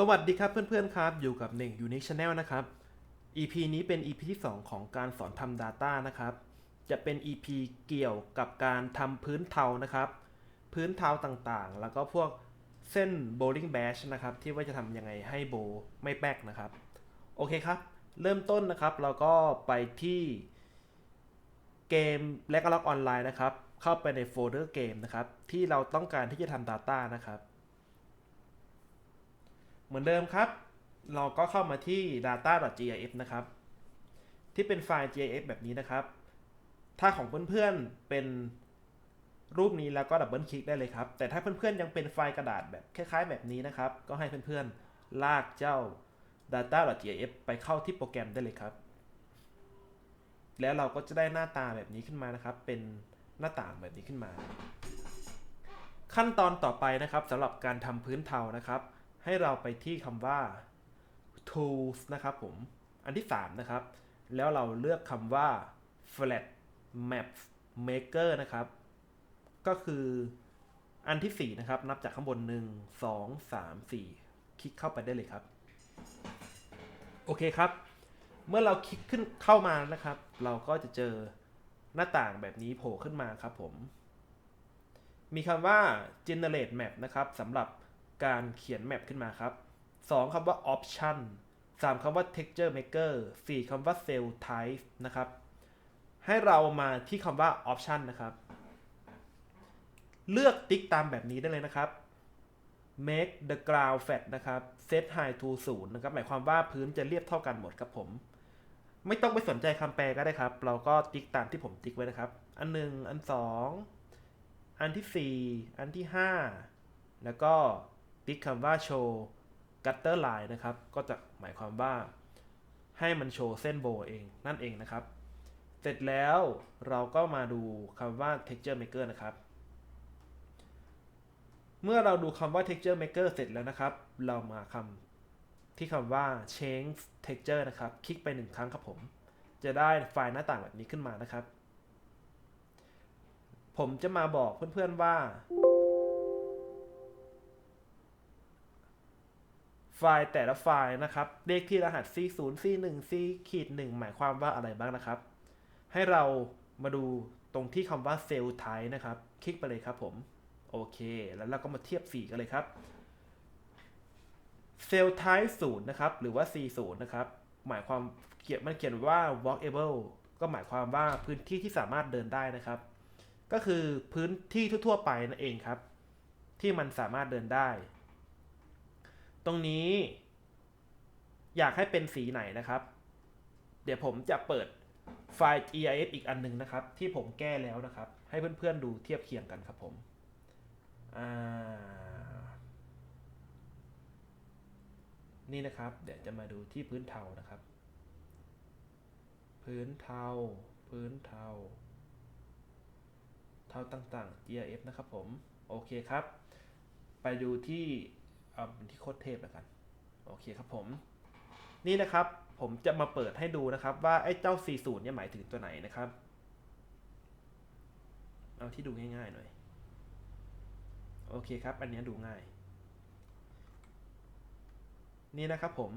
สวัสดีครับเพื่อนๆครับ อยู่กับเน่ง Unique Channel นะครับ EP นี้เป็น EP ที่ 2 ของการสอนทำ Data นะครับ จะเป็น EP เกี่ยวกับการทำพื้นเทานะครับ พื้นเทาต่างๆ แล้วก็พวกเส้น bowling bash นะครับ ที่ว่าจะทำยังไงให้โบไม่แป๊กนะครับ โอเคครับ เริ่มต้นนะครับ เราก็ไปที่เกมและก็ล็อกออนไลน์นะครับ เข้าไปในโฟลเดอร์เกมนะครับ ที่เราต้องการที่จะทำ Data นะครับ เหมือนเดิมครับ เราก็เข้ามาที่ data.gif นะครับ ที่เป็นไฟล์ gif แบบนี้นะครับ ถ้าของเพื่อนๆเป็นรูปนี้แล้วก็ดับเบิลคลิกได้เลยครับ แต่ถ้าเพื่อนๆยังเป็นไฟล์กระดาษแบบคล้ายๆ แบบนี้นะครับ ก็ให้เพื่อนๆลากเจ้า data.gif ไปเข้าที่โปรแกรมได้เลยครับ แล้วเราก็จะได้หน้าตาแบบนี้ขึ้นมานะครับ เป็นหน้าต่างแบบนี้ขึ้นมา ขั้นตอนต่อไปนะครับสำหรับการทำพื้นเทานะครับ ให้เราไปที่คำว่า tools นะครับผม อันที่ 3 นะครับ แล้วเราเลือกคำว่า flat map maker นะครับ ก็คืออันที่ 4 นะครับ นับจากข้างบน 1 2 3 4 คลิกเข้าไปได้เลยครับ โอเคครับ เมื่อเราคลิกขึ้นเข้ามานะครับ เราก็จะเจอหน้าต่างแบบนี้โผล่ขึ้นมาครับผม มีคำว่า generate map นะครับสำหรับ การเขียนแมปขึ้นมาครับ 2คำว่า option 3คำว่า texture maker 4คำว่า cell type นะครับ ให้เรามาที่คำว่า option นะครับ เลือกติ๊กตามแบบนี้ได้เลยนะครับ make the ground flat นะครับ set height to 0นะครับ หมายความว่าพื้นจะเรียบเท่ากันหมดครับผม ไม่ต้องไปสนใจคำแปลก็ได้ครับ เราก็ติ๊กตามที่ผมติ๊กไว้นะครับ อันหนึ่งอันสอง อันที่สี่ อันที่ห้า แล้วก็ ติ๊กคำว่าโชว์ gutter line นะครับ ก็จะหมายความว่าให้มันโชว์เส้นโบเองนั่นเองนะครับ เสร็จแล้วเราก็มาดูคำว่า texture maker นะครับ เมื่อเราดูคำว่า texture maker เสร็จแล้วนะครับ เรามาคำที่คำว่า change texture นะครับ คลิกไปหนึ่งครั้งครับผม จะได้ไฟล์หน้าต่างแบบนี้ขึ้นมานะครับ ผมจะมาบอกเพื่อนๆว่า ไฟล์แต่ละไฟล์นะครับ เลขที่รหัส C0 C1 C ขีด1หมายความว่าอะไรบ้างนะครับ ให้เรามาดูตรงที่คำว่า Cell Type นะครับ คลิกไปเลยครับผม โอเค แล้วเราก็มาเทียบสีกันเลยครับ Cell Type 0นะครับ หรือว่า C0 นะครับ หมายความเขียนมันเขียนว่า walkable ก็หมายความว่าพื้นที่ที่สามารถเดินได้นะครับ ก็คือพื้นที่ทั่วๆไปนั่นเองครับ ที่มันสามารถเดินได้ ตรงนี้ อยากให้เป็นสีไหนนะครับ เดี๋ยวผมจะเปิดไฟล์ EIS อีกอันหนึ่งนะครับ ที่ผมแก้แล้วนะครับ ให้เพื่อนๆดูเทียบเคียงกันครับผมนี่นะครับ เดี๋ยวจะมาดูที่พื้นเทานะครับ พื้นเทา พื้นเทา เทาต่างๆ GIF นะครับผม โอเคครับ ไปดูที่ เอาที่โคดเทพแล้วกัน โอเคครับผม นี่นะครับ ผมจะมาเปิดให้ดูนะครับ ว่าไอ้เจ้า 40 เนี่ยหมายถึงตัวไหนนะครับ เอาที่ดูง่ายๆหน่อย โอเคครับ อันเนี้ยดูง่าย นี่นะครับผม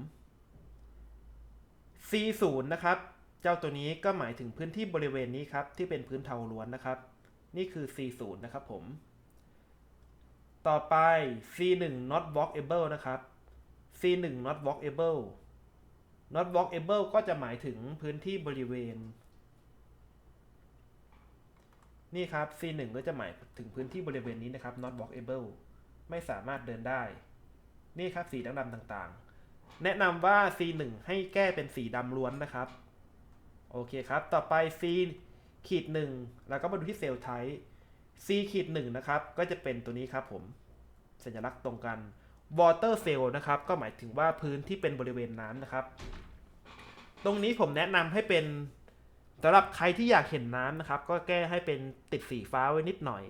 C0 นะครับ เจ้าตัวนี้ก็หมายถึงพื้นที่บริเวณนี้ครับ ที่เป็นพื้นเทาล้วนนะครับ นี่คือ C0 นะครับผม ต่อไป C1 not walkable นะครับ C1 not walkable not walkable ก็จะหมายถึงพื้นที่บริเวณ นี่ครับ C1 ก็จะหมายถึงพื้นที่บริเวณนี้นะครับ not walkable ไม่สามารถเดินได้ นี่ครับสีดำๆต่างๆ แนะนำว่า C1 ให้แก้เป็นสีดำล้วนนะครับ โอเคครับ ต่อไป C ขีดหนึ่งแล้วก็มาดูที่เซลล์ไทป์ C ขีดหนึ่งนะครับ ก็จะเป็นตัวนี้ครับผม สัญลักษณ์ตรงกัน water cell นะครับ ก็หมายถึงว่าพื้นที่เป็นบริเวณน้ำนะครับ ตรงนี้ผมแนะนำให้เป็นสำหรับใครที่อยากเห็นน้ำนะครับ ก็แก้ให้เป็นติดสีฟ้าไว้นิดหน่อย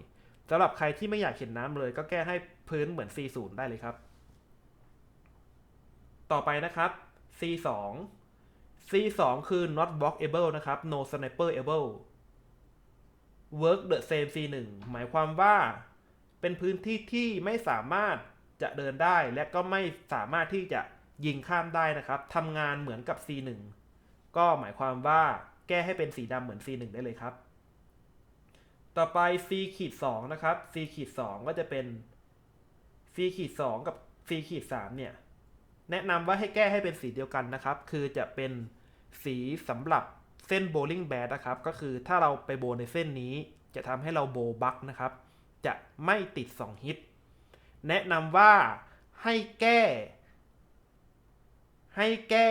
สำหรับใครที่ไม่อยากเห็นน้ำเลย ก็แก้ให้พื้นเหมือน C0 ได้เลยครับ ต่อไปนะครับ C2 C2 คือ not walkable นะครับ no sniper able work the same C1 หมายความว่าเป็นพื้นที่ที่ไม่สามารถจะเดินได้และก็ไม่สามารถที่จะยิงข้ามได้นะครับทำงานเหมือนกับ C1 ก็หมายความว่าแก้ให้เป็นสีดำเหมือน C1 ได้เลยครับ ต่อไป C ขีด2นะครับ C ขีด2ก็จะเป็น C ขีด2กับ C ขีด3เนี่ย แนะนำว่าให้แก้ให้เป็นสีเดียวกันนะครับ คือจะเป็นสีสำหรับ ส้นโบลิ่งแบดนะครับ ก็คือถ้าเราไปโบในเส้นนี้ จะทำให้เราโบบักนะครับ จะไม่ติด 2 ฮิต แนะนำว่าให้แก้ ให้แก้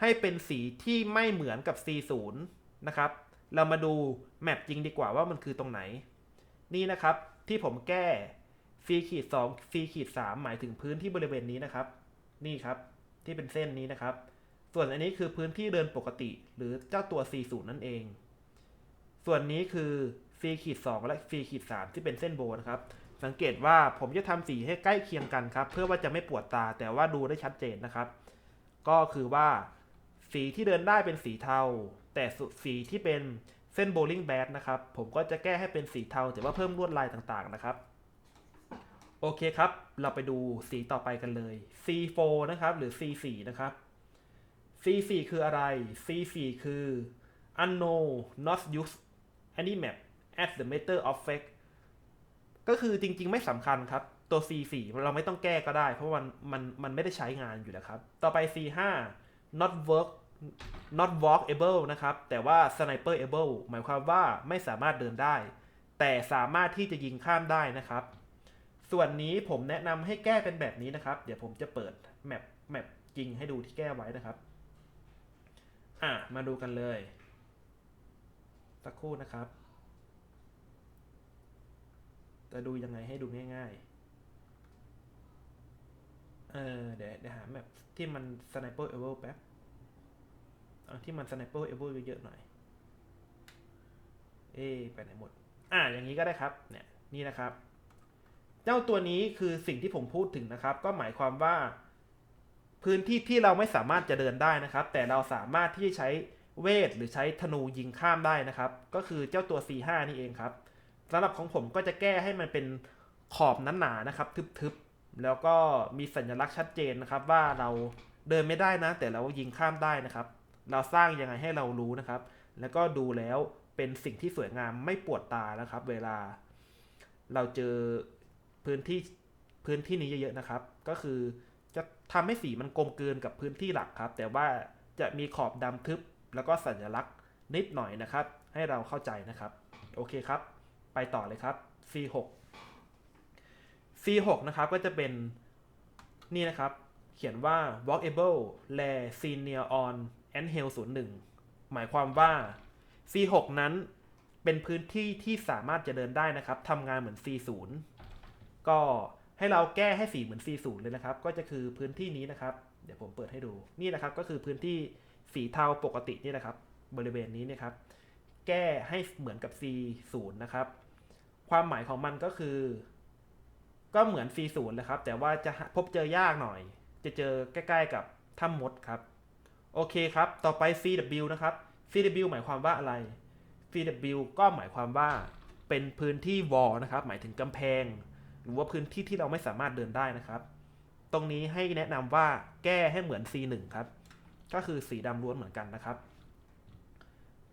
ให้เป็นสีที่ไม่เหมือนกับ C0 นะครับ เรามาดูแมปจริงดีกว่าว่ามันคือตรงไหน นี่นะครับที่ผมแก้ C ขีด2 C ขีด3หมายถึงพื้นที่บริเวณนี้นะครับ นี่ครับที่เป็นเส้นนี้นะครับ ส่วนอันนี้คือพื้นที่เดินปกติ หรือเจ้าตัว C0 นั่นเอง ส่วนนี้คือ C ขีด2และ C ขีด3ที่เป็นเส้นโบนะครับ สังเกตว่าผมจะทำสีให้ใกล้เคียงกันครับ เพื่อว่าจะไม่ปวดตาแต่ว่าดูได้ชัดเจนนะครับ ก็คือว่า สีที่เดินได้เป็นสีเทา แต่สีที่เป็นเส้นโบลิ่งแบดนะครับ ผมก็จะแก้ให้เป็นสีเทา แต่ว่าเพิ่มลวดลายต่างๆนะครับ โอเคครับ เราไปดูสีต่อไปกันเลย C4 นะครับ หรือ C4 นะครับ C4 คืออะไร C4 คือ unknown not used any map as the matter of fact ก็คือจริง ๆ ไม่สำคัญครับ ตัว C4 เราไม่ต้องแก้ก็ได้ เพราะมันมันมันไม่ได้ใช้งานอยู่แล้วครับ ต่อไป C5 not work not walkable นะครับ แต่ว่า sniperable หมายความว่าไม่สามารถเดินได้ แต่สามารถที่จะยิงข้ามได้นะครับ ส่วนนี้ผมแนะนำให้แก้เป็นแบบนี้นะครับ เดี๋ยวผมจะเปิดแมปแมปจริงให้ดูที่แก้ไว้นะครับ อะ มาดูกันเลย สักครู่นะครับ จะดูยังไงให้ดูง่ายๆ เออเดี๋ยวเดี๋ยวหาแมปที่มัน sniper able แป๊บเอาที่มัน sniper able เวลเยอะๆหน่อย เอ๊ไปไหนหมด อะอย่างนี้ก็ได้ครับ เนี่ย นี่นะครับ เจ้าตัวนี้คือสิ่งที่ผมพูดถึงนะครับ ก็หมายความว่า พื้นที่ที่เราไม่สามารถจะเดินได้นะครับ แต่เราสามารถที่จะใช้เวทหรือใช้ธนูยิงข้ามได้นะครับ ก็คือเจ้าตัว C5 นี่เองครับสำหรับของผมก็จะแก้ให้มันเป็นขอบหนาๆนะครับ ทึบๆ แล้วก็มีสัญลักษณ์ชัดเจนนะครับ ว่าเราเดินไม่ได้นะ แต่เรายิงข้ามได้นะครับ เราสร้างยังไงให้เรารู้นะครับ แล้วก็ดูแล้วเป็นสิ่งที่สวยงามไม่ปวดตานะครับ เวลา เราเจอพื้นที่พื้นที่นี้เยอะๆนะครับ ก็คือ จะทำให้สีมันกลมกลืนกับพื้นที่หลักครับ แต่ว่าจะมีขอบดำทึบแล้วก็สัญลักษณ์นิดหน่อยนะครับ ให้เราเข้าใจนะครับ โอเคครับ ไปต่อเลยครับ C6 C6 นะครับก็จะเป็นนี่นะครับ เขียนว่า walkable l a senior on and hill 01 หมายความว่า C6 นั้นเป็นพื้นที่ที่สามารถจะเดินได้นะครับทำงานเหมือน C0 ก็ ให้เราแก้ให้สีเหมือน C0 เลยนะครับ ก็จะคือพื้นที่นี้นะครับ เดี๋ยวผมเปิดให้ดู นี่นะครับ ก็คือพื้นที่สีเทาปกตินี่นะครับ บริเวณนี้นะครับ แก้ให้เหมือนกับ C0 นะครับ ความหมายของมันก็คือ ก็เหมือน C0 เลยครับ แต่ว่าจะพบเจอยากหน่อย จะเจอใกล้ ๆ กับถ้ำมดครับ โอเคครับ ต่อไป CW นะครับ CW หมายความว่าอะไร CW ก็หมายความว่าเป็นพื้นที่วอลนะครับ หมายถึงกำแพง หรือว่าพื้นที่ที่เราไม่สามารถเดินได้นะครับ ตรงนี้ให้แนะนำว่าแก้ให้เหมือน C1 ครับ ก็คือสีดำล้วนเหมือนกันนะครับ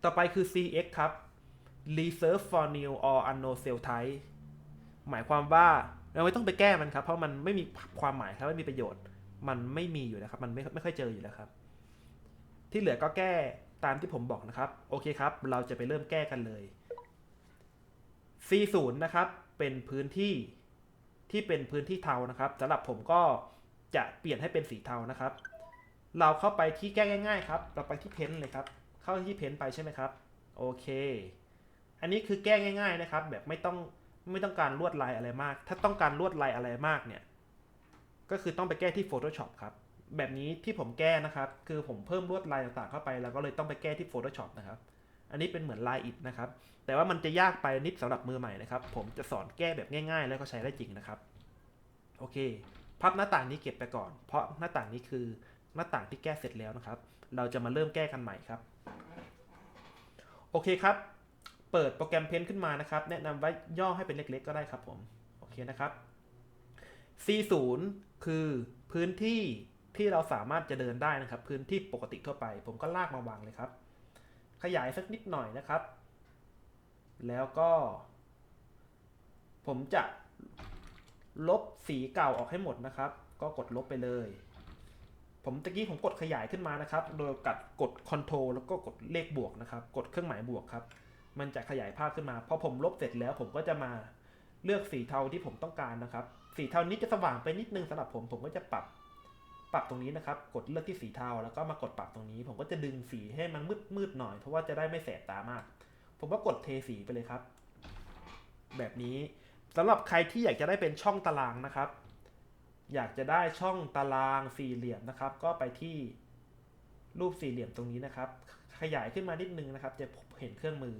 ต่อไปคือ CX ครับ reserve for new or unknown cell type หมายความว่าเราไม่ต้องไปแก้มันครับ เพราะมันไม่มีความหมายครับไม่มีประโยชน์ มันไม่มีอยู่แล้วครับ มันไม่ไม่ค่อยเจออยู่แล้วครับ ที่เหลือก็แก้ตามที่ผมบอกนะครับ โอเคครับ เราจะไปเริ่มแก้กันเลย C0 นะครับ เป็นพื้นที่ ที่เป็นพื้นที่เทานะครับสำหรับผมก็จะเปลี่ยนให้เป็นสีเทานะครับ เราเข้าไปที่แก้ง่ายๆครับเราไปที่เพ้นท์เลยครับ เข้าที่เพ้นท์ไปใช่ไหมครับโอเค อันนี้คือแก้ง่ายๆนะครับ แบบไม่ต้องไม่ต้องการลวดลายอะไรมาก ถ้าต้องการลวดลายอะไรมากเนี่ยก็คือต้องไปแก้ที่ Photoshop ครับแบบนี้ที่ผมแก้นะครับ คือผมเพิ่มลวดลายต่างๆเข้าไป แล้วก็เลยต้องไปแก้ที่ Photoshop นะครับ อันนี้เป็นเหมือนลายอิฐนะครับ แต่ว่ามันจะยากไปนิดสำหรับมือใหม่นะครับ ผมจะสอนแก้แบบง่าย ๆ แล้วก็ใช้ได้จริงนะครับ โอเค พับหน้าต่างนี้เก็บไปก่อน เพราะหน้าต่างนี้คือหน้าต่างที่แก้เสร็จแล้วนะครับ เราจะมาเริ่มแก้กันใหม่ครับ โอเคครับ เปิดโปรแกรมเพนขึ้นมานะครับ แนะนำว่าย่อให้เป็นเล็กๆ ก็ได้ครับผม โอเคนะครับ C0 คือพื้นที่ที่เราสามารถจะเดินได้นะครับ พื้นที่ปกติทั่วไป ผมก็ลากมาวางเลยครับ ขยายสักนิดหน่อยนะครับ แล้วก็ ผมจะลบสีเก่าออกให้หมดนะครับ ก็กดลบไปเลย ผมตะกี้ผมกดขยายขึ้นมานะครับ โดยกัดกด Ctrl แล้วก็กดเลขบวกนะครับ กดเครื่องหมายบวกครับ มันจะขยายภาพขึ้นมา พอผมลบเสร็จแล้วผมก็จะมาเลือกสีเทาที่ผมต้องการนะครับ สีเทานี้จะสว่างไปนิดนึงสำหรับผม ผมก็จะปรับ ปรับตรงนี้นะครับ กดเลือกที่สีเทาแล้วก็มากดปรับตรงนี้ ผมก็จะดึงสีให้มันมืดมืดหน่อยเพราะว่าจะได้ไม่แสบตามาก ผมก็กดเทสีไปเลยครับ แบบนี้สำหรับใครที่อยากจะได้เป็นช่องตารางนะครับ อยากจะได้ช่องตารางสี่เหลี่ยมนะครับ ก็ไปที่รูปสี่เหลี่ยมตรงนี้นะครับ ขยายขึ้นมานิดนึงนะครับ จะเห็นเครื่องมือ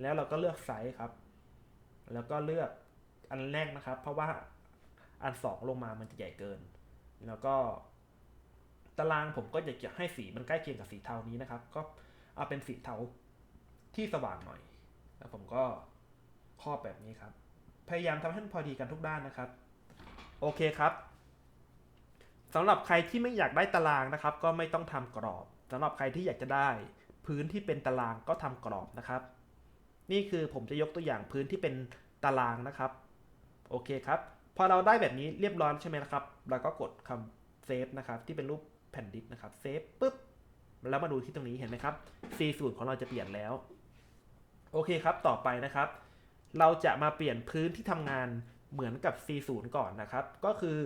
แล้วเราก็เลือกไซส์ครับ แล้วก็เลือกอันแรกนะครับ เพราะว่าอันสองลงมามันจะใหญ่เกิน แล้วก็ ตารางผมก็อยากจะให้สีมันใกล้เคียงกับสีเทานี้นะครับ ก็เอาเป็นสีเทาที่สว่างหน่อย แล้วผมก็ครอบแบบนี้ครับ พยายามทำให้มันพอดีกันทุกด้านนะครับ โอเคครับสำหรับใครที่ไม่อยากได้ตารางนะครับ ก็ไม่ต้องทำกรอบสำหรับใครที่อยากจะได้ พื้นที่เป็นตารางก็ทำกรอบนะครับ นี่คือผมจะยกตัวอย่างพื้นที่เป็นตารางนะครับ โอเคครับ พอเราได้แบบนี้เรียบร้อยใช่ไหมนะครับ เราก็กดคำเซฟนะครับ ที่เป็นรูป แผ่นดิสนะครับเซฟปุ๊บแล้วมาดูที่ตรงนี้เห็นไหมครับ C สูตรของเราจะเปลี่ยนแล้ว โอเคครับ ต่อไปนะครับ เราจะมาเปลี่ยนพื้นที่ทำงานเหมือนกับ C ศูนย์ก่อนนะครับ ก็คือ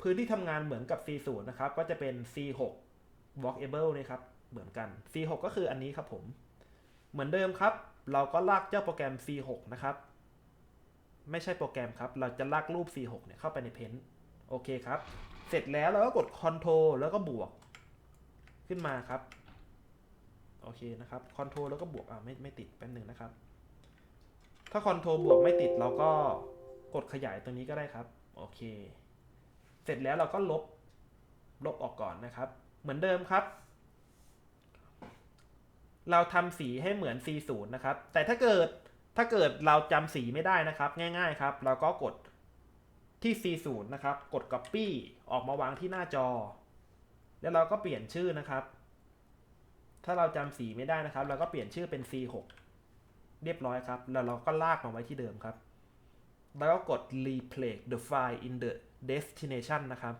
พื้นที่ทำงานเหมือนกับ C ศูนย์นะครับ ก็จะเป็น C 6 walkable นะครับ เหมือนกัน C 6 ก็คืออันนี้ครับผม เหมือนเดิมครับ เราก็ลากเจ้าโปรแกรม C 6 นะครับ ไม่ใช่โปรแกรมครับ เราจะลากรูป C 6 เนี่ยเข้าไปในเพนโอเคครับ เสร็จแล้วเราก็กด Ctrl แล้วก็บวก ขึ้นมาครับ โอเคนะครับ Ctrl แล้วก็บวกอ่าไม่ไม่ติดแป๊บหนึ่งนะครับ ถ้า Ctrl บวกไม่ติดเราก็กดขยายตรงนี้ก็ได้ครับ โอเค เสร็จแล้วเราก็ลบ ลบออกก่อนนะครับ เหมือนเดิมครับ เราทำสีให้เหมือน C0 นะครับ แต่ถ้าเกิดถ้าเกิดเราจำสีไม่ได้นะครับ ง่าย ๆ ครับ เราก็กด ที่ C0 นะครับ กด Copy ออกมาวางที่หน้าจอ แล้วเราก็เปลี่ยนชื่อนะครับ ถ้าเราจำสีไม่ได้นะครับ เราก็เปลี่ยนชื่อเป็น C6 เรียบร้อยครับ แล้วเราก็ลากมาไว้ที่เดิมครับ แล้วก็กด replay the file in the destination นะครับ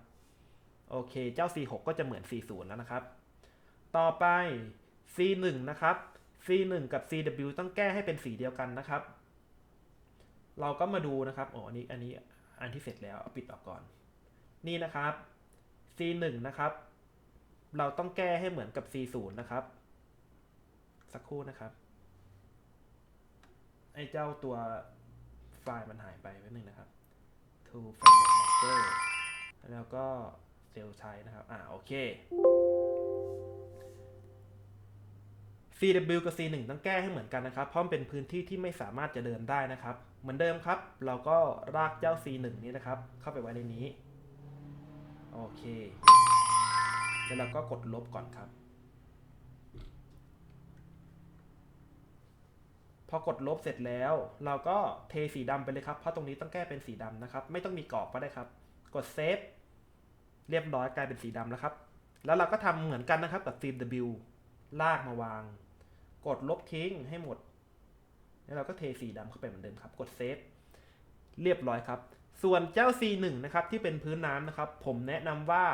โอเค เจ้า C6 ก็จะเหมือน C0 แล้วนะครับ ต่อไป C1 นะครับ C1 กับ CW ต้องแก้ให้เป็นสีเดียวกันนะครับ เราก็มาดูนะครับ อ๋อ อันนี้ อันนี้ อันที่เสร็จแล้วเอาปิดออกก่อน นี่นะครับ C1 นะครับ เราต้องแก้ให้เหมือนกับ C0 นะครับ สักครู่นะครับ ไอ้เจ้าตัวไฟล์มันหายไปแป๊บนึงนะครับ to format marker แล้วก็เซลใช้นะครับ อ่าโอเค CW กับ C1 ต้องแก้ให้เหมือนกันนะครับ เพราะมันเป็นพื้นที่ที่ไม่สามารถจะเดินได้นะครับ เหมือนเดิมครับ เราก็รากเจ้า C1 นี้นะครับ เข้าไปไว้ในนี้ โอเค แล้วเราก็กดลบก่อนครับ พอกดลบเสร็จแล้ว เราก็เทสีดำไปเลยครับ เพราะตรงนี้ต้องแก้เป็นสีดำนะครับ ไม่ต้องมีกรอบก็ได้ครับ กดเซฟเรียบร้อยกลายเป็นสีดำแล้วครับ แล้วเราก็ทำเหมือนกันนะครับกับ CW ลากมาวาง กดลบทิ้งให้หมด แล้วเราก็เทสีดำเข้าไปเหมือนเดิมครับ กดเซฟเรียบร้อยครับ ส่วนเจ้า C1 นะครับที่เป็นพื้นน้ำนะครับ ผมแนะนำว่า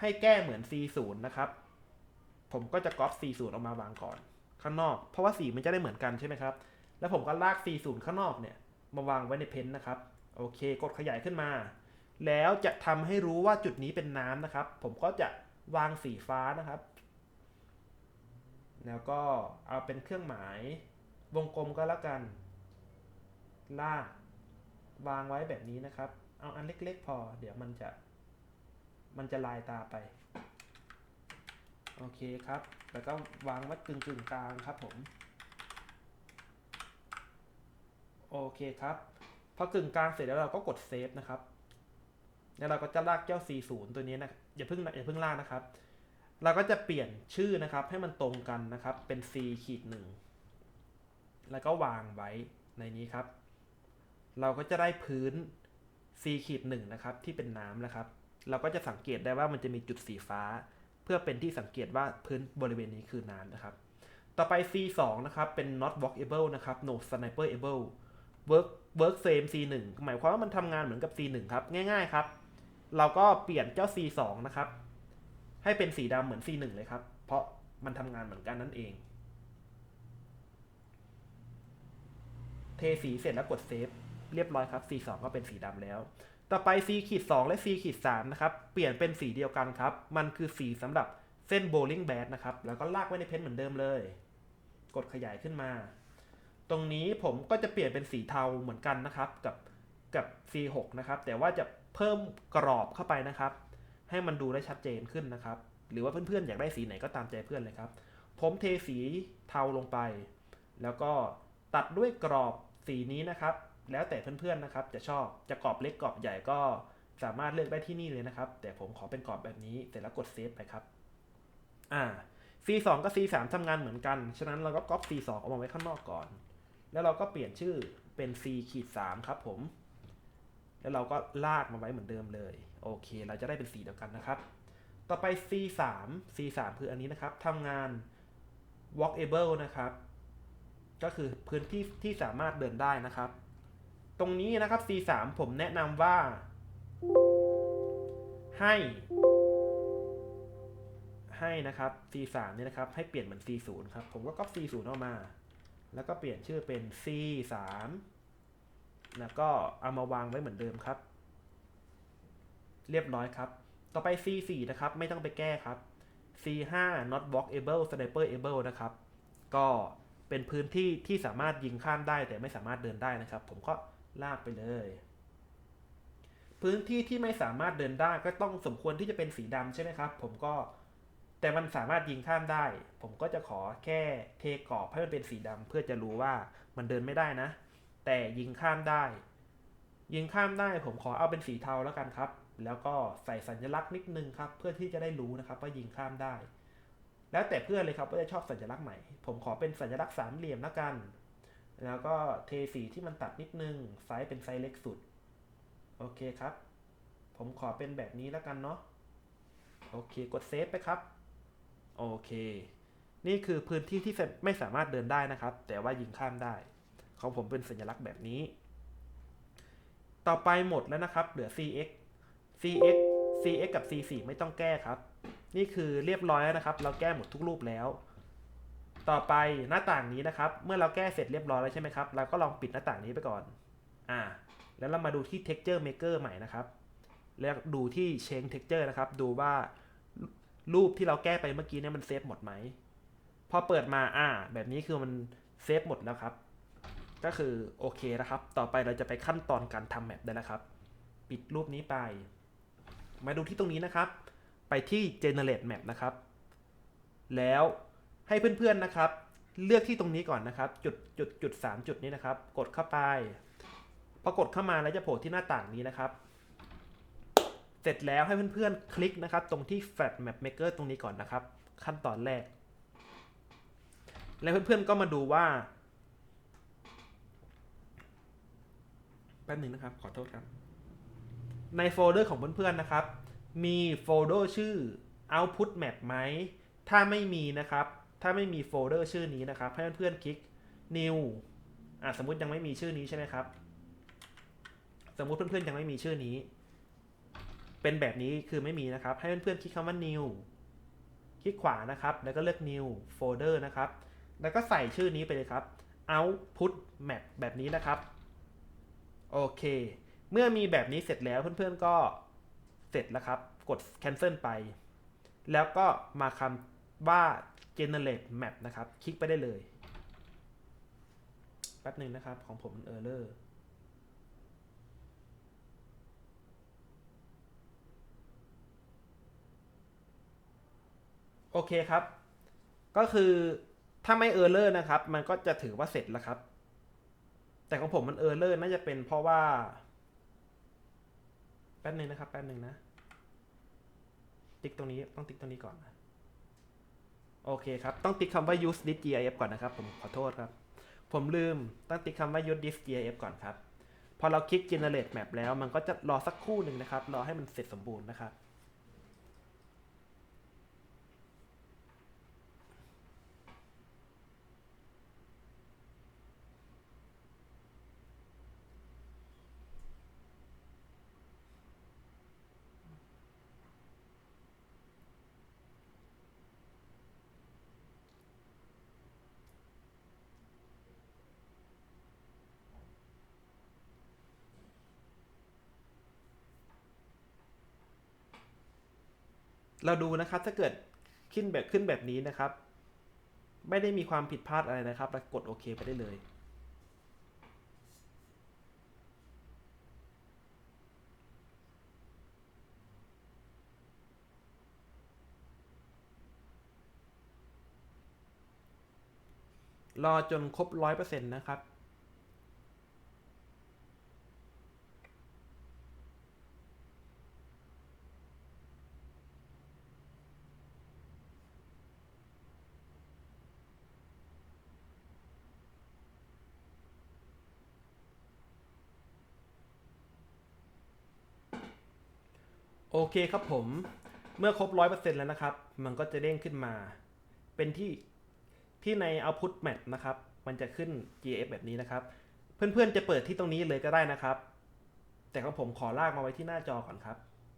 ให้แก้เหมือน C0 นะครับ ผมก็จะก๊อป C0 ออกมาวางก่อน ข้างนอก เพราะว่าสีมันจะได้เหมือนกันใช่ไหมครับ แล้วผมก็ลาก C0 ข้างนอกเนี่ยมาวางไว้ในเพนนะครับ โอเค กดขยายขึ้นมา แล้วจะทำให้รู้ว่าจุดนี้เป็นน้ำนะครับ ผมก็จะวางสีฟ้านะครับ แล้วก็เอาเป็นเครื่องหมาย วงกลมก็แล้วกัน ลากวางไว้แบบนี้นะครับ เอาอันเล็กๆพอ เดี๋ยวมันจะ มันจะลายตาไป โอเคครับ แล้วก็วางไว้กึ่งกึ่งๆกลางครับผม โอเคครับพอกึ่งกลางเสร็จแล้วเราก็กดเซฟนะครับ แล้วเราก็จะลากเจ้า 40 ตัวนี้นะ อย่าเพิ่งอย่าเพิ่งลากนะครับ เราก็จะเปลี่ยนชื่อนะครับ ให้มันตรงกันนะครับ เป็น C ขีดหนึ่ง แล้วก็วางไว้ในนี้ครับ เราก็จะได้พื้น c ขีดหนึ่งนะครับ ที่เป็นน้ำนะครับ เราก็จะสังเกตได้ว่ามันจะมีจุดสีฟ้า เพื่อเป็นที่สังเกตว่าพื้นบริเวณนี้คือน้ำนะครับ ต่อไป c 2นะครับ เป็น not walkable นะครับ no sniperable work work frame c 1หมายความว่ามันทำงานเหมือนกับ c 1ครับ ง่ายๆครับ เราก็เปลี่ยนเจ้า c 2นะครับ ให้เป็นสีดำเหมือน c 1เลยครับ เพราะมันทำงานเหมือนกันนั่นเอง เทสีเสร็จแล้วกดเซฟเรียบร้อยครับ c 2 ก็เป็นสีดำแล้ว ต่อไป c ขีด2และ c ขีด3นะครับ เปลี่ยนเป็นสีเดียวกันครับ มันคือสีสำหรับเส้นโบลิ่งแบดนะครับ แล้วก็ลากไว้ในเพนเหมือนเดิมเลย กดขยายขึ้นมา ตรงนี้ผมก็จะเปลี่ยนเป็นสีเทาเหมือนกันนะครับ กับกับ C6 นะครับ แต่ว่าจะเพิ่มกรอบเข้าไปนะครับ ให้มันดูได้ชัดเจนขึ้นนะครับ หรือว่าเพื่อนๆอยากได้สีไหนก็ตามใจเพื่อนเลยครับ ผมเทสีเทาลงไป แล้วก็ตัดด้วยกรอบ สีนี้นะครับ แล้วแต่เพื่อนๆนะครับ จะชอบจะกรอบเล็กกรอบใหญ่ก็สามารถเลือกได้ที่นี่เลยนะครับ แต่ผมขอเป็นกรอบแบบนี้เสร็จแล้วกดเซฟไปครับอ่า C2 กับ C3 ทำงานเหมือนกัน ฉะนั้นเราก็ก๊อป C2 ออกมาไว้ข้างนอกก่อน แล้วเราก็เปลี่ยนชื่อเป็น C ขีด3ครับผม แล้วเราก็ลากมาไว้เหมือนเดิมเลย โอเค เราจะได้เป็นสีเดียวกันนะครับ ต่อไป C3 C3 คืออันนี้นะครับทำงาน walkable นะครับ ก็คือพื้นที่ที่สามารถเดินได้นะครับ ตรงนี้นะครับ C3 ผมแนะนำว่า ให้ ให้นะครับ C3 เนี่ยนะครับ ให้เปลี่ยนเหมือน C0 ครับ ผมก็ก๊อป C0 ออกมา แล้วก็เปลี่ยนชื่อเป็น C3 แล้วก็เอามาวางไว้เหมือนเดิมครับ เรียบร้อยครับ ต่อไป C4 นะครับ ไม่ต้องไปแก้ครับ C5 not walkable sniperable นะครับ ก็ เป็นพื้นที่ที่สามารถยิงข้ามได้แต่ไม่สามารถเดินได้นะครับ ผมก็ลากไปเลย พื้นที่ที่ไม่สามารถเดินได้ก็ต้องสมควรที่จะเป็นสีดำใช่ไหมครับ ผมก็แต่มันสามารถยิงข้ามได้ ผมก็จะขอแค่เทกรอบให้มันเป็นสีดำเพื่อจะรู้ว่ามันเดินไม่ได้นะ แต่ยิงข้ามได้ ยิงข้ามได้ผมขอเอาเป็นสีเทาแล้วกันครับ แล้วก็ใส่สัญลักษณ์นิดนึงครับ เพื่อที่จะได้รู้นะครับว่ายิงข้ามได้ แล้วแต่เพื่อนเลยครับว่าจะชอบสัญลักษณ์ไหน ผมขอเป็นสัญลักษณ์สามเหลี่ยมแล้วกัน แล้วก็เทสีที่มันตัดนิดนึง ไซส์เป็นไซส์เล็กสุด โอเคครับ ผมขอเป็นแบบนี้แล้วกันเนาะ โอเค กดเซฟไปครับ โอเค นี่คือพื้นที่ที่ไม่สามารถเดินได้นะครับ แต่ว่ายิงข้ามได้ ของผมเป็นสัญลักษณ์แบบนี้ ต่อไปหมดแล้วนะครับ เหลือ cx cx cx กับ c4 ไม่ต้องแก้ครับ นี่คือเรียบร้อยแล้วนะครับ เราแก้หมดทุกรูปแล้ว ต่อไปหน้าต่างนี้นะครับ เมื่อเราแก้เสร็จเรียบร้อยแล้วใช่ไหมครับ เราก็ลองปิดหน้าต่างนี้ไปก่อน อ่า แล้วเรามาดูที่ texture maker ใหม่นะครับ แล้วดูที่ change texture นะครับ ดูว่ารูปที่เราแก้ไปเมื่อกี้เนี่ยมันเซฟหมดไหม พอเปิดมา อ่า แบบนี้คือมันเซฟหมดแล้วครับ ก็คือโอเคนะครับ ต่อไปเราจะไปขั้นตอนการทำแมปได้แล้วครับ ปิดรูปนี้ไป มาดูที่ตรงนี้นะครับ ไปที่ generate map นะครับ แล้วให้เพื่อนๆนะครับ เลือกที่ตรงนี้ก่อนนะครับ จุดจุดจุดสามจุดนี้นะครับ กดเข้าไปพอกดเข้ามาแล้วจะโผล่ที่หน้าต่างนี้นะครับ เสร็จแล้วให้เพื่อนๆคลิกนะครับ ตรงที่ Flat Map Maker ตรงนี้ก่อนนะครับ ขั้นตอนแรก แล้วเพื่อนๆก็มาดูว่าแป๊บหนึ่งนะครับ ขอโทษครับ ในโฟลเดอร์ของเพื่อนๆนะครับ มีโฟลเดอร์ชื่อ output map ไหม ถ้าไม่มีนะครับ ถ้าไม่มีโฟลเดอร์ชื่อนี้นะครับ ให้เพื่อนๆคลิก new อะสมมติยังไม่มีชื่อนี้ใช่ไหมครับ สมมติเพื่อนๆยังไม่มีชื่อนี้ เป็นแบบนี้คือไม่มีนะครับ ให้เพื่อนๆคลิกคำว่า new คลิกขวานะครับ แล้วก็เลือก new folder นะครับ แล้วก็ใส่ชื่อนี้ไปเลยครับ output map แบบนี้นะครับ โอเค เมื่อมีแบบนี้เสร็จแล้วเพื่อนๆก็ ร็จแล้วครับ กด cancel ไป แล้วก็มาคำว่า generate map นะครับ คลิกไปได้เลย แป๊บหนึ่งนะครับ ของผมมัน error โอเคครับ ก็คือถ้าไม่ error นะครับ มันก็จะถือว่าเสร็จแล้วครับ แต่ของผมมัน error น่าจะเป็นเพราะว่า แป๊บหนึ่งนะครับ แป๊บหนึ่งนะ ติ๊กตรงนี้ต้องติ๊กตรงนี้ก่อนนะโอเคครับ ต้องติ๊กคำว่า use this gif ก่อนนะครับ ผมขอโทษครับ ผมลืมต้องติ๊กคำว่า use this gif ก่อนครับ พอเราคลิก generate map แล้วมันก็จะรอสักครู่หนึ่งนะครับ รอให้มันเสร็จสมบูรณ์นะครับ เราดูนะครับถ้าเกิดขึ้นแบบขึ้นแบบนี้นะครับ ไม่ได้มีความผิดพลาดอะไรนะครับเรากดโอเคไปได้เลย รอจนครบร้อยเปอร์เซ็นต์นะครับ โอเคครับผมเมื่อครบร้อยเปอร์เซ็นแล้วนะครับ มันก็จะเด้งขึ้นมา เป็นที่ที่ใน output map นะครับ มันจะขึ้น GF แบบนี้นะครับ เพื่อนๆจะเปิดที่ตรงนี้เลยก็ได้นะครับ แต่ของผมขอลากมาไว้ที่หน้าจอก่อนครับ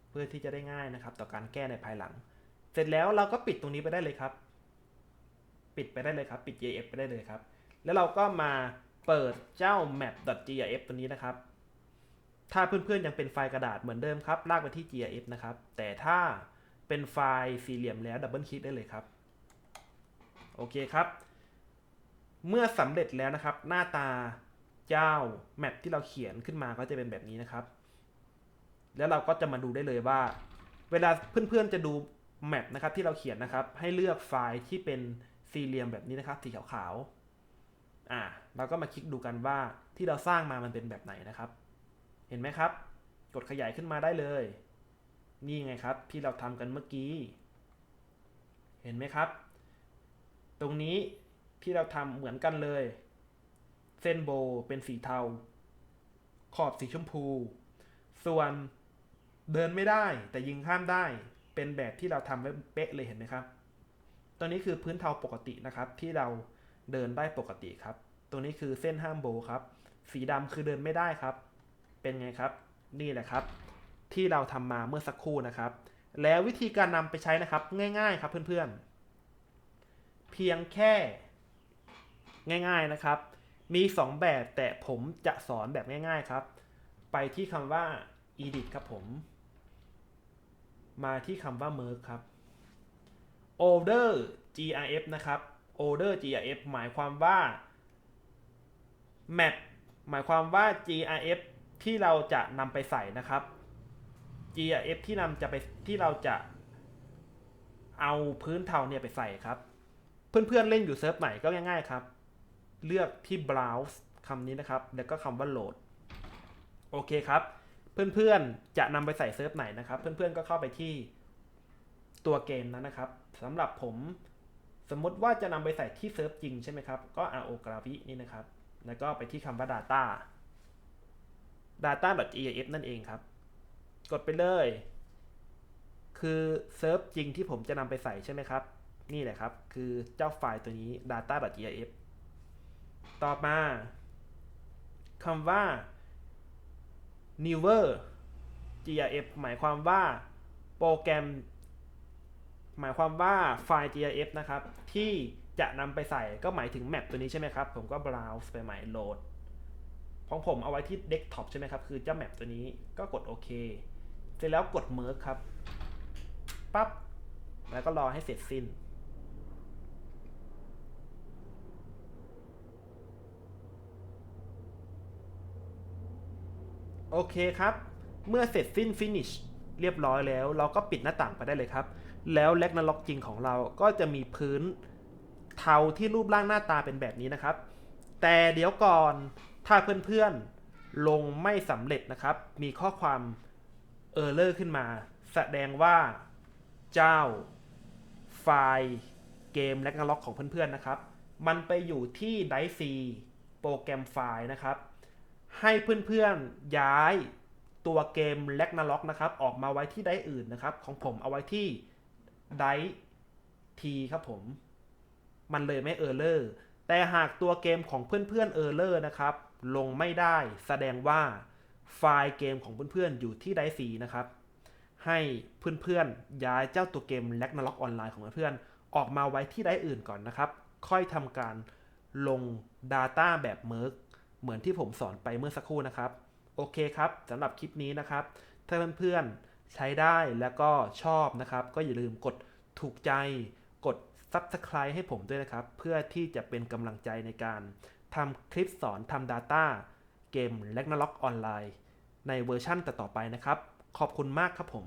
เพื่อที่จะได้ง่ายนะครับ ต่อการแก้ในภายหลัง เสร็จแล้วเราก็ปิดตรงนี้ไปได้เลยครับ ปิดไปได้เลยครับ ปิด GF ไปได้เลยครับ แล้วเราก็มาเปิดเจ้า map.gif ตัวนี้นะครับ ถ้าเพื่อนๆยังเป็นไฟล์กระดาษเหมือนเดิมครับ ลากไปที่ GIF นะครับ แต่ถ้าเป็นไฟล์สี่เหลี่ยมแล้วดับเบิลคลิกได้เลยครับ โอเคครับ เมื่อสำเร็จแล้วนะครับ หน้าตาเจ้าแมปที่เราเขียนขึ้นมาก็จะเป็นแบบนี้นะครับ แล้วเราก็จะมาดูได้เลยว่า เวลาเพื่อนๆจะดูแมปนะครับที่เราเขียนนะครับ ให้เลือกไฟล์ที่เป็นสี่เหลี่ยมแบบนี้นะครับ สีขาวๆอ่าเราก็มาคลิกดูกันว่าที่เราสร้างมามันเป็นแบบไหนนะครับ เห็นไหมครับ กดขยายขึ้นมาได้เลย นี่ไงครับที่เราทำกันเมื่อกี้ เห็นไหมครับ ตรงนี้ที่เราทำเหมือนกันเลย เส้นโบเป็นสีเทา ขอบสีชมพู ส่วนเดินไม่ได้แต่ยิงข้ามได้เป็นแบบที่เราทำไว้เป๊ะเลยเห็นไหมครับ ตัวนี้คือพื้นเทาปกตินะครับ ที่เราเดินได้ปกติครับ ตัวนี้คือเส้นห้ามโบครับ สีดำคือเดินไม่ได้ครับ เป็นไงครับ นี่แหละครับ ที่เราทำมาเมื่อสักครู่นะครับ แล้ววิธีการนำไปใช้นะครับง่าย ๆ ครับเพื่อนๆ เพียงแค่ง่าย ๆนะครับ มี 2 แบบแต่ผมจะสอนแบบง่าย ๆครับ ไปที่คำว่า edit ครับผม มาที่คำว่า merge ครับ order grf นะครับ order grf หมายความว่า map หมายความว่า grf ที่เราจะนำไปใส่นะครับ GIF ที่นำจะไปที่เราจะเอาพื้นเทาเนี่ยไปใส่ครับ เพื่อนๆเล่นอยู่เซิร์ฟไหนก็ง่ายๆครับ เลือกที่ browse คำนี้นะครับ แล้วก็คำว่า load โอเคครับ เพื่อนๆจะนำไปใส่เซิร์ฟไหนนะครับ เพื่อนๆก็เข้าไปที่ตัวเกมนั้นนะครับสำหรับผมสมมติว่าจะนำไปใส่ที่เซิร์ฟจริงใช่ไหมครับ ก็ RO Gravy นี่นะครับ แล้วก็ไปที่คำว่า data data.gif นั่นเองครับ กดไปเลย คือเซิร์ฟจริงที่ผมจะนำไปใส่ใช่ไหมครับ นี่แหละครับ คือเจ้าไฟล์ตัวนี้ data.gif ต่อมาคำว่า newer gif หมายความว่าโปรแกรม หมายความว่าไฟล์ gif นะครับ ที่จะนำไปใส่ก็หมายถึงแมปตัวนี้ใช่ไหมครับ ผมก็ browse ไปใหม่ load ของผมเอาไว้ที่เดสก์ท็อปใช่ไหมครับ คือเจ้าแมปตัวนี้ก็กดโอเค เสร็จแล้วกดเมิร์กครับ ปั๊บ แล้วก็รอให้เสร็จสิ้น โอเคครับ เมื่อเสร็จสิ้น finish เรียบร้อยแล้ว เราก็ปิดหน้าต่างไปได้เลยครับ แล้วแลกนาล็อกจริงของเราก็จะมีพื้นเทาที่รูปร่างหน้าตาเป็นแบบนี้นะครับ แต่เดี๋ยวก่อนถ้าเพื่อนๆ ลงไม่สำเร็จนะครับ มีข้อความเออร์เลอร์ขึ้นมา แสดงว่าเจ้าไฟล์เกมแลกนาล็อกของเพื่อนๆนะครับ มันไปอยู่ที่ไดซีโปรแกรมไฟล์นะครับ ให้เพื่อนๆย้ายตัวเกม r a g n a r o k นะครับ ออกมาไว้ที่ไดอื่นนะครับ ของผมเอาไว้ที่ไดทีครับผม มันเลยไม่เออร์เลอร์แต่หากตัวเกมของเพื่อนๆเออร์เลอร์นะครับ ลงไม่ได้ แสดงว่าไฟล์เกมของเพื่อนๆอยู่ที่ไดซีนะครับ ให้เพื่อนๆย้ายเจ้าตัวเกม r a g n a r o k ออนไลน์ของเพื่อนๆออกมาไว้ที่ไดอื่นก่อนนะครับ ค่อยทำการลง Data แบบ Merge เหมือนที่ผมสอนไปเมื่อสักครู่นะครับ โอเคครับสำหรับคลิปนี้นะครับ ถ้าเพื่อนๆใช้ได้แล้วก็ชอบนะครับ ก็อย่าลืมกดถูกใจกด Subscribe ให้ผมด้วยนะครับ เพื่อที่จะเป็นกำลังใจในการ ทำคลิปสอนทำ Data เกม r a g n a r o k ออนไลน์ในเวอร์ชั่นต่อๆไปนะครับ ขอบคุณมากครับผม